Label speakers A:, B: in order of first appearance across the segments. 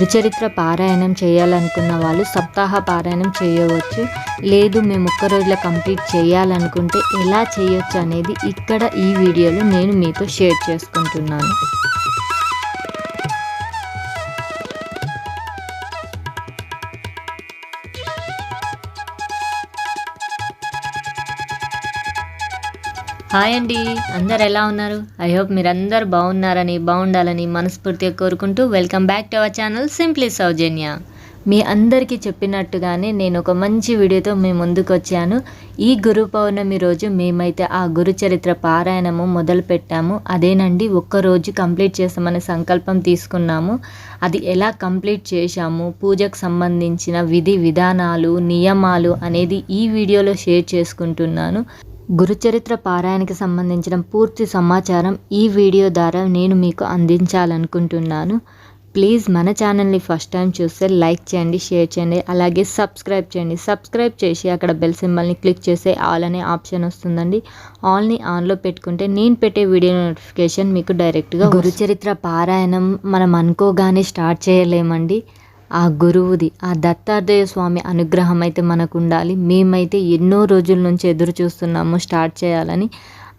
A: రుచరిత్ర పారాయణం చేయాలనుకున్న వాళ్ళు సప్తాహ పారాయణం చేయవచ్చు. లేదు మేము ఒక్క రోజులో కంప్లీట్ చేయాలనుకుంటే ఎలా చేయొచ్చు అనేది ఇక్కడ ఈ వీడియోలో నేను మీతో షేర్ చేసుకుంటున్నాను. హాయ్ అండి. అందరు ఎలా ఉన్నారు? ఐ హోప్ మీరందరూ బాగున్నారని బాగుండాలని మనస్ఫూర్తిగా కోరుకుంటూ welcome back to our channel simply Soujanya మీ అందరికీ చెప్పినట్టుగానే నేను ఒక మంచి వీడియోతో మీ ముందుకు వచ్చాను. ఈ గురు పౌర్ణమి రోజు మేమైతే ఆ గురు చరిత్ర పారాయణము మొదలు పెట్టాము. అదేనండి ఒక్కరోజు కంప్లీట్ చేస్తామనే సంకల్పం తీసుకున్నాము. అది ఎలా కంప్లీట్ చేశాము? పూజకు సంబంధించిన విధి విధానాలు నియమాలు అనేది ఈ వీడియోలో షేర్ చేసుకుంటున్నాను. గురుచరిత్ర పారాయణకి సంబంధించిన పూర్తి సమాచారం ఈ వీడియో ద్వారా నేను మీకు అందించాలనుకుంటున్నాను. ప్లీజ్ మన ఛానల్ని ఫస్ట్ టైం చూస్తే లైక్ చేయండి షేర్ చేయండి అలాగే సబ్స్క్రైబ్ చేయండి. సబ్స్క్రైబ్ చేసి అక్కడ బెల్ సింబల్ని క్లిక్ చేస్తే ఆల్ అనే ఆప్షన్ వస్తుందండి. ఆల్ని ఆన్లో పెట్టుకుంటే నేను పెట్టే వీడియో నోటిఫికేషన్ మీకు డైరెక్ట్గా గురుచరిత్ర పారాయణం మనం అనుకోగానే స్టార్ట్ చేయలేమండి. ఆ గురువుది ఆ దత్తాత్రేయ స్వామి అనుగ్రహం అయితే మనకు ఉండాలి మేమైతే ఎన్నో రోజుల నుంచి ఎదురు చూస్తున్నాము స్టార్ట్ చేయాలని.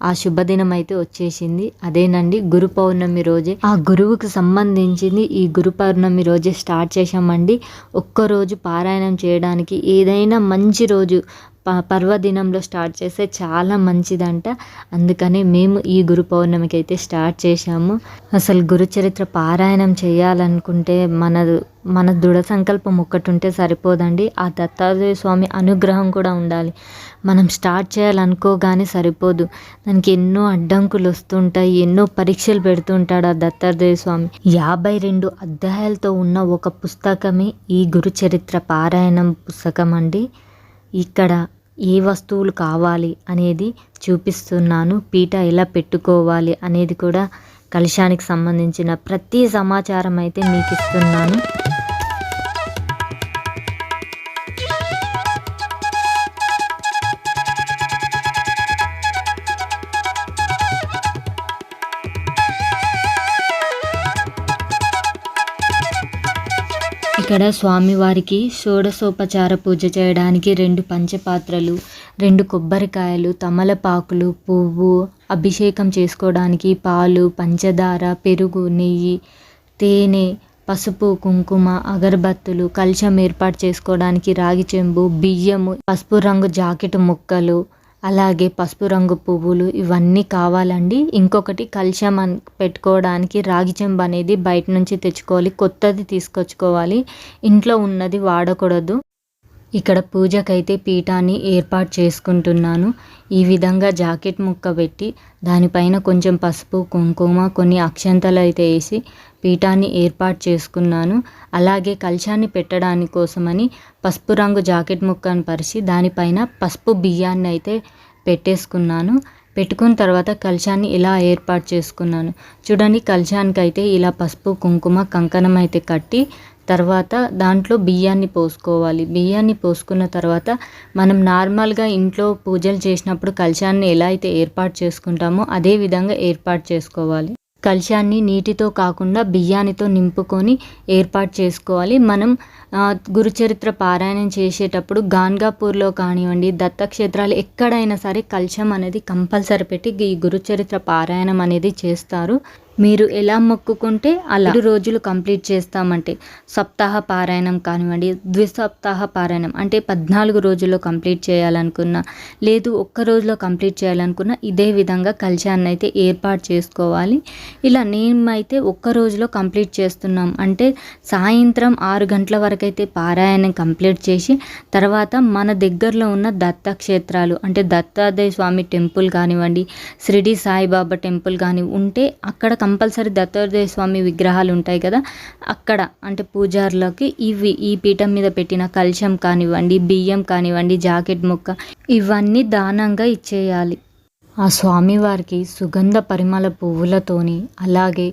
A: ఆ శుభదినం అయితే వచ్చేసింది. అదేనండి గురు పౌర్ణమి రోజే. ఆ గురువుకు సంబంధించింది ఈ గురు పౌర్ణమి రోజే స్టార్ట్ చేశామండి. ఒక్కరోజు పారాయణం చేయడానికి ఏదైనా మంచి రోజు ప పర్వదినంలో స్టార్ట్ చేస్తే చాలా మంచిదంట. అందుకనే మేము ఈ గురు పౌర్ణమికి అయితే స్టార్ట్ చేశాము. అసలు గురుచరిత్ర పారాయణం చేయాలనుకుంటే మన మన దృఢ సంకల్పం ఒక్కటి ఉంటే సరిపోదండి. ఆ దత్తాత్రేయ స్వామి అనుగ్రహం కూడా ఉండాలి. మనం స్టార్ట్ చేయాలనుకోగానే సరిపోదు. దానికి ఎన్నో అడ్డంకులు వస్తుంటాయి ఎన్నో పరీక్షలు పెడుతుంటాడు ఆ దత్తాత్రేయ స్వామి. యాభై రెండు అధ్యాయాలతో ఉన్న ఒక పుస్తకమే ఈ గురుచరిత్ర పారాయణం పుస్తకం అండి ఇక్కడ ఏ వస్తువులు కావాలి అనేది చూపిస్తున్నాను. పీట ఎలా పెట్టుకోవాలి అనేది కూడా కలశానికి సంబంధించిన ప్రతి సమాచారం అయితే మీకు ఇస్తున్నాను. ఇక్కడ స్వామివారికి షోడశోపచార పూజ చేయడానికి రెండు పంచపాత్రలు రెండు కొబ్బరికాయలు తమలపాకులు పువ్వు అభిషేకం చేసుకోవడానికి పాలు పంచదార పెరుగు నెయ్యి తేనె పసుపు కుంకుమ అగరబత్తులు కలశం ఏర్పాటు చేసుకోవడానికి రాగి చెంబు బియ్యము పసుపు రంగు జాకెట్ ముక్కలు అలాగే పసుపు రంగు పువ్వులు ఇవన్నీ కావాలండి. ఇంకొకటి కలశం పెట్టుకోవడానికి రాగి చెంబు అనేది బయట నుంచి తెచ్చుకోవాలి కొత్తది తీసుకొచ్చుకోవాలి. ఇంట్లో ఉన్నది వాడకూడదు. ఇక్కడ పూజకైతే పీఠాన్ని ఏర్పాటు చేసుకుంటున్నాను. ఈ విధంగా జాకెట్ ముక్క పెట్టి దానిపైన కొంచెం పసుపు కుంకుమ కొన్ని అక్షంతలు అయితే వేసి పీఠాన్ని ఏర్పాటు చేసుకున్నాను. అలాగే కలశాన్ని పెట్టడానికి కోసమని పసుపు రంగు జాకెట్ ముక్కను పరిచి దానిపైన పసుపు బియ్యాన్ని అయితే పెట్టేసుకున్నాను. పెట్టుకున్న తర్వాత కలశాన్ని ఇలా ఏర్పాటు చేసుకున్నాను. చూడండి కలశానికి అయితే ఇలా పసుపు కుంకుమ కంకణం అయితే కట్టి తర్వాత దాంట్లో బియ్యాన్ని పోసుకోవాలి. బియ్యాన్ని పోసుకున్న తర్వాత మనం నార్మల్గా ఇంట్లో పూజలు చేసినప్పుడు కలశాన్ని ఎలా అయితే ఏర్పాటు చేసుకుంటామో అదే విధంగా ఏర్పాటు చేసుకోవాలి. కలశాన్ని నీటితో కాకుండా బియ్యానితో నింపుకొని ఏర్పాటు చేసుకోవాలి. మనం గురుచరిత్ర పారాయణం చేసేటప్పుడు గాన్గాపూర్లో కానివ్వండి దత్తక్షేత్రాలు ఎక్కడైనా సరే కలశం అనేది కంపల్సరీ పెట్టి ఈ గురుచరిత్ర పారాయణం అనేది చేస్తారు. మీరు ఎలా మొక్కుకుంటే అలా రోజులు కంప్లీట్ చేస్తామంటే సప్తాహ పారాయణం కానివ్వండి ద్విసప్తాహ పారాయణం అంటే పద్నాలుగు రోజుల్లో కంప్లీట్ చేయాలనుకున్నా లేదు ఒక్క రోజులో కంప్లీట్ చేయాలనుకున్నా ఇదే విధంగా కలశాన్ని అయితే ఏర్పాటు చేసుకోవాలి. ఇలా నేమైతే ఒక్క రోజులో కంప్లీట్ చేస్తున్నాం అంటే సాయంత్రం ఆరు గంటల వరకు అయితే పారాయణం కంప్లీట్ చేసి తర్వాత మన దగ్గరలో ఉన్న దత్తక్షేత్రాలు అంటే దత్తాదేయ స్వామి టెంపుల్ కానివ్వండి షిరిడి సాయిబాబా టెంపుల్ కానీ ఉంటే అక్కడ కంపల్సరీ దత్తాత్రేయ స్వామి విగ్రహాలు ఉంటాయి కదా అక్కడ అంటే పూజారులకి ఇవి ఈ పీఠం మీద పెట్టిన కలశం కానివ్వండి బియ్యం కానివ్వండి జాకెట్ ముక్క ఇవన్నీ దానంగా ఇచ్చేయాలి. ఆ స్వామివారికి సుగంధ పరిమళ పువ్వులతోని అలాగే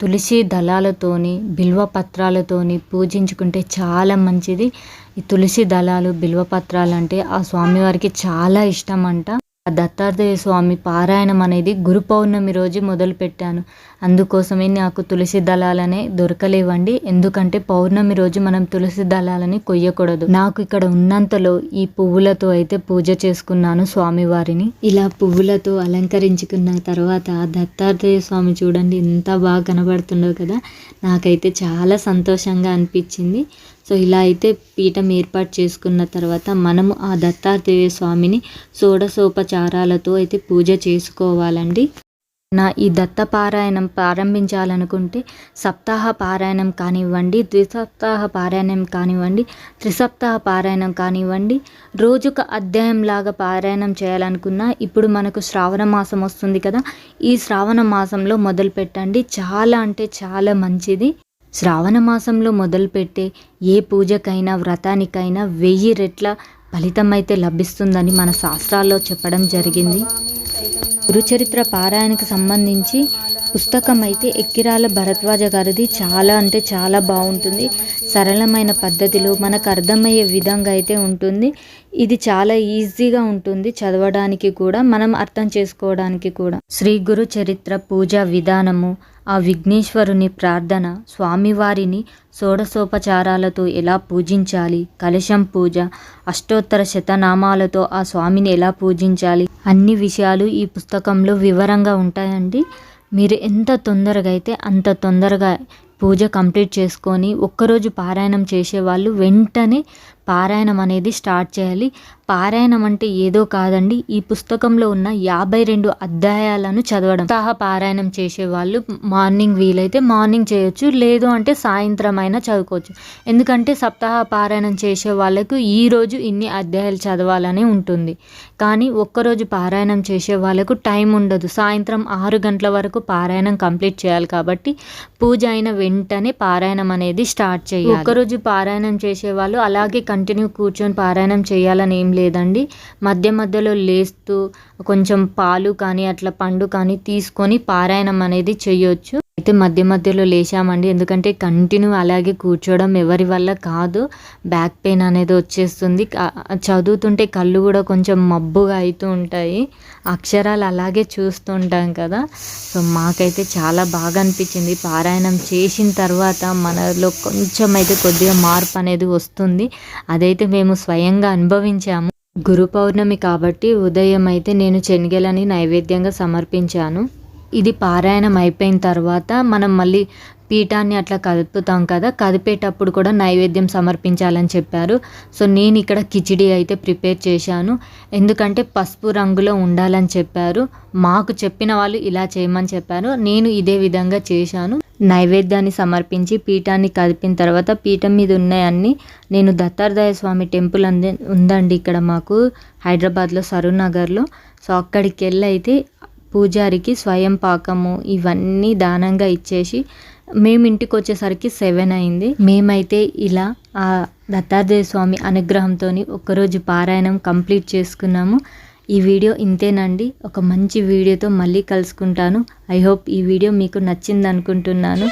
A: తులసి దళాలతోని బిల్వ పత్రాలతోని పూజించుకుంటే చాలా మంచిది. ఈ తులసి దళాలు బిల్వ పత్రాలు అంటే ఆ స్వామివారికి చాలా ఇష్టం అంట ఆ దత్తాత్రేయ స్వామి పారాయణం అనేది గురు పౌర్ణమి రోజు మొదలుపెట్టాను. అందుకోసమే నాకు తులసి దళాలనే దొరకలేవండి. ఎందుకంటే పౌర్ణమి రోజు మనం తులసి దళాలని కొయ్యకూడదు. నాకు ఇక్కడ ఉన్నంతలో ఈ పువ్వులతో అయితే పూజ చేసుకున్నాను స్వామివారిని. ఇలా పువ్వులతో అలంకరించుకున్న తర్వాత దత్తాత్రేయ స్వామి చూడండి ఎంత బాగా కనబడుతుండో కదా. నాకైతే చాలా సంతోషంగా అనిపించింది. సో ఇలా అయితే పీఠం ఏర్పాటు చేసుకున్న తర్వాత మనము ఆ దత్తాత్రేయ స్వామిని షోడశోపచారాలతో అయితే పూజ చేసుకోవాలండి. నా ఈ దత్త పారాయణం ప్రారంభించాలనుకుంటే సప్తాహ పారాయణం కానివ్వండి ద్విసప్తాహ పారాయణం కానివ్వండి త్రిసప్తాహ పారాయణం కానివ్వండి రోజుక అధ్యాయం లాగా పారాయణం చేయాలనుకున్నా ఇప్పుడు మనకు శ్రావణ మాసం వస్తుంది కదా ఈ శ్రావణ మాసంలో మొదలు పెట్టండి చాలా అంటే చాలా మంచిది. శ్రావణ మాసంలో మొదలుపెట్టే ఏ పూజకైనా వ్రతానికైనా వెయ్యి రెట్ల ఫలితం అయితే లభిస్తుందని మన శాస్త్రాల్లో చెప్పడం జరిగింది. గురుచరిత్ర పారాయణకు సంబంధించి పుస్తకం అయితే ఎక్కిరాల భరద్వాజ గారిది చాలా అంటే చాలా బాగుంటుంది. సరళమైన పద్ధతిలో మనకు అర్థమయ్యే విధంగా అయితే ఉంటుంది. ఇది చాలా ఈజీగా ఉంటుంది చదవడానికి కూడా మనం అర్థం చేసుకోవడానికి కూడా. శ్రీ గురు చరిత్ర పూజా విధానము ఆ విఘ్నేశ్వరుని ప్రార్థన స్వామివారిని షోడశోపచారాలతో ఎలా పూజించాలి? కలశం పూజ అష్టోత్తర శతనామాలతో ఆ స్వామిని ఎలా పూజించాలి? అన్ని విషయాలు ఈ పుస్తకంలో వివరంగా ఉంటాయండి. మీరు ఎంత తొందరగా అయితే అంత తొందరగా పూజ కంప్లీట్ చేసుకొని ఒక్కరోజు పారాయణం చేసేవాళ్ళు వెంటనే పారాయణం అనేది స్టార్ట్ చేయాలి. పారాయణం అంటే ఏదో కాదండి. ఈ పుస్తకంలో ఉన్న యాభై రెండు అధ్యాయాలను చదవడం. సహా పారాయణం చేసే వాళ్ళు మార్నింగ్ వీలైతే మార్నింగ్ చేయొచ్చు లేదు అంటే సాయంత్రం అయినా చదువుకోవచ్చు. ఎందుకంటే సప్తాహ పారాయణం చేసే వాళ్ళకు ఈరోజు ఇన్ని అధ్యాయాలు చదవాలని ఉంటుంది. కానీ ఒక్కరోజు పారాయణం చేసే వాళ్ళకు టైం ఉండదు. సాయంత్రం ఆరు గంటల వరకు పారాయణం కంప్లీట్ చేయాలి కాబట్టి పూజ అయిన వెంటనే పారాయణం అనేది స్టార్ట్ చేయాలి. ఒక్కరోజు పారాయణం చేసే వాళ్ళు అలాగే కంటిన్యూ కూర్చొని పారాయణం చేయాలని ఏం లేదండి. మధ్య మధ్యలో లేస్తూ కొంచెం పాలు కానీ అట్లా పండు కానీ తీసుకొని పారాయణం అనేది చేయొచ్చు. అయితే మధ్య మధ్యలో లేచామండి. ఎందుకంటే కంటిన్యూ అలాగే కూర్చోవడం ఎవరి వల్ల కాదు. బ్యాక్ పెయిన్ అనేది వచ్చేస్తుంది. చదువుతుంటే కళ్ళు కూడా కొంచెం మబ్బుగా అవుతూ ఉంటాయి. అక్షరాలు అలాగే చూస్తుంటాం కదా. సో మాకైతే చాలా బాగా అనిపించింది. పారాయణం చేసిన తర్వాత మనలో కొంచెం అయితే కొద్దిగా మార్పు అనేది వస్తుంది. అదైతే మేము స్వయంగా అనుభవించాము. గురు పౌర్ణమి కాబట్టి ఉదయం అయితే నేను చెనిగెలని నైవేద్యంగా సమర్పించాను. ఇది పారాయణం అయిపోయిన తర్వాత మనం మళ్ళీ పీఠాన్ని అట్లా కదుపుతాం కదా కదిపేటప్పుడు కూడా నైవేద్యం సమర్పించాలని చెప్పారు. సో నేను ఇక్కడ కిచిడి అయితే ప్రిపేర్ చేశాను. ఎందుకంటే పసుపు రంగులో ఉండాలని చెప్పారు. మాకు చెప్పిన వాళ్ళు ఇలా చేయమని చెప్పారు. నేను ఇదే విధంగా చేశాను. నైవేద్యాన్ని సమర్పించి పీఠాన్ని కదిపిన తర్వాత పీఠం మీద ఉన్నాయన్నీ నేను దత్తాత్రేయ స్వామి టెంపుల్ అంది ఉందండి ఇక్కడ మాకు హైదరాబాద్లో సరూనగర్లో సో అక్కడికి వెళ్ళి అయితే పూజారికి స్వయం పాకము ఇవన్నీ దానంగా ఇచ్చేసి మేము ఇంటికి వచ్చేసరికి సెవెన్ అయింది. మేమైతే ఇలా ఆ దత్తాత్రేయ స్వామి అనుగ్రహంతో ఒకరోజు పారాయణం కంప్లీట్ చేసుకున్నాము. ఈ వీడియో ఇంతేనండి. ఒక మంచి వీడియోతో మళ్ళీ కలుసుకుంటాను. ఐ హోప్ ఈ వీడియో మీకు నచ్చింది అనుకుంటున్నాను